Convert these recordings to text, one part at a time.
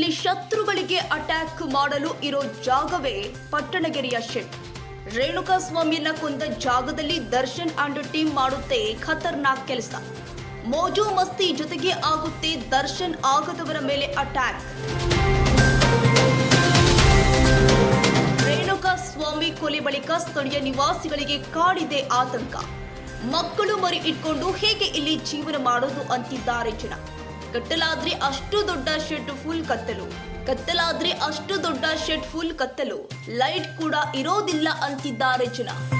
ಕ್ಷಣದಲ್ಲಿ ಶತ್ರುಗಳಿಗೆ ಅಟ್ಯಾಕ್ ಮಾಡಲು ಇರೋ ಜಾಗವೇ ಪಟ್ಟಣಗೆರೆಯ ಶೆಡ್ ರೇಣುಕಾ ಸ್ವಾಮಿಯನ್ನ ಕೊಂದ ಜಾಗದಲ್ಲಿ ದರ್ಶನ್ ಅಂಡ್ ಟೀಮ್ ಮಾಡುತ್ತೆ ಖತರ್ನಾಕ್ ಕೆಲಸ. ಮೋಜು ಮಸ್ತಿ ಜೊತೆಗೆ ಆಗುತ್ತೆ ದರ್ಶನ್ ಆಗದವರ ಮೇಲೆ ಅಟ್ಯಾಕ್ ರೇಣುಕಾ ಸ್ವಾಮಿ ಕೊಲೆ ಬಳಿಕ ಸ್ಥಳೀಯ ನಿವಾಸಿಗಳಿಗೆ ಕಾಡಿದೆ ಆತಂಕ. ಮಕ್ಕಳು ಮರಿ ಇಟ್ಕೊಂಡು ಹೇಗೆ ಇಲ್ಲಿ ಜೀವನ ಮಾಡೋದು ಅಂತಿದ್ದಾರೆ ಜನ. ಕತ್ತಲಾದ್ರೆ ಅಷ್ಟು ದೊಡ್ಡ ಶೆಡ್ ಫುಲ್ ಕತ್ತಲು. ಕತ್ತಲಾದ್ರೆ ಅಷ್ಟು ದೊಡ್ಡ ಶೆಡ್ ಫುಲ್ ಕತ್ತಲು. ಲೈಟ್ ಕೂಡ ಇರೋದಿಲ್ಲ ಅಂತಿದ್ದಾರೆ ಜನ.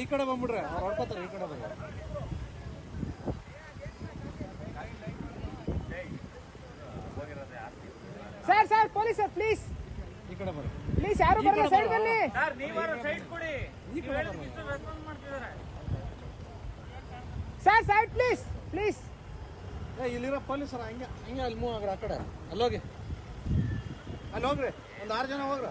ಈ ಕಡೆ ಬಂದ್ಬಿಡ್ರಿ. ಅವ್ರು ಹೊಡ್ಕೋತಾರೆ ಈ ಕಡೆ ಬರ್ರಿ sir sir police sir please ಈ ಕಡೆ ಬರ್ರಿ. ಪ್ಲೀಸ್ ಯಾರು ಬರಲ್ಲ ಸೈಡ್ ಬನ್ನಿ ಈ ಕಡೆ ಬರ್ರಿ. ಸರ್ ಸೈಡ್ ಪ್ಲೀಸ್ ಪ್ಲೀಸ್ ಏ ಇಲ್ಲಿರೋ ಪೊಲೀಸ್ ಹಂಗೆ ಹಂಗೆ ಅಲ್ಲಿ ಮೂವ್ ಆಗ್ರಿ ಆ ಕಡೆ. ಅಲ್ಲೋಗಿ. ಅಲ್ಲಿ ಹೋಗ್ರಿ ಒಂದು ಆರು ಜನ ಹೋಗ್ರಿ.